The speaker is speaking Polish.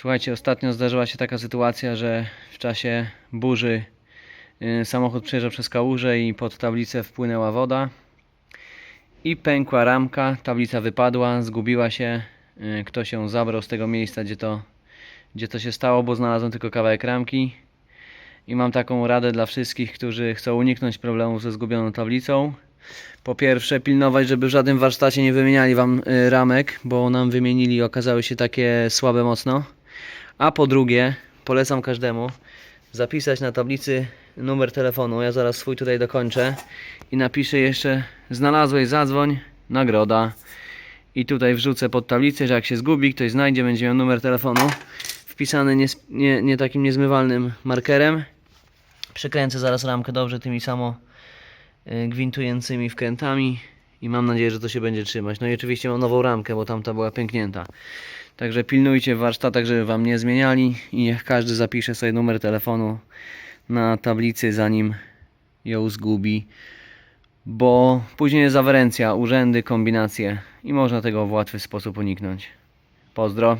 Słuchajcie, ostatnio zdarzyła się taka sytuacja, że w czasie burzy y, samochód przejeżdżał przez kałużę i pod tablicę wpłynęła woda i pękła ramka, tablica wypadła, zgubiła się, y, ktoś ją zabrał z tego miejsca, gdzie to, gdzie to się stało, bo znalazłem tylko kawałek ramki i mam taką radę dla wszystkich, którzy chcą uniknąć problemów ze zgubioną tablicą. Po pierwsze, pilnować, żeby w żadnym warsztacie nie wymieniali wam y, ramek, bo nam wymienili i okazały się takie słabe mocno. A po drugie, polecam każdemu zapisać na tablicy numer telefonu. Ja zaraz swój tutaj dokończę i napiszę jeszcze znalazłeś, zadzwoń, nagroda. I tutaj wrzucę pod tablicę, że jak się zgubi, ktoś znajdzie, będzie miał numer telefonu wpisany nie, nie, nie takim niezmywalnym markerem. Przykręcę zaraz ramkę dobrze tymi samo y, gwintującymi wkrętami i mam nadzieję, że to się będzie trzymać. No i oczywiście mam nową ramkę, bo tamta była pęknięta. Także pilnujcie w warsztatach, żeby Wam nie zmieniali i niech każdy zapisze sobie numer telefonu na tablicy, zanim ją zgubi, bo później jest awarencja, urzędy, kombinacje i można tego w łatwy sposób uniknąć. Pozdro.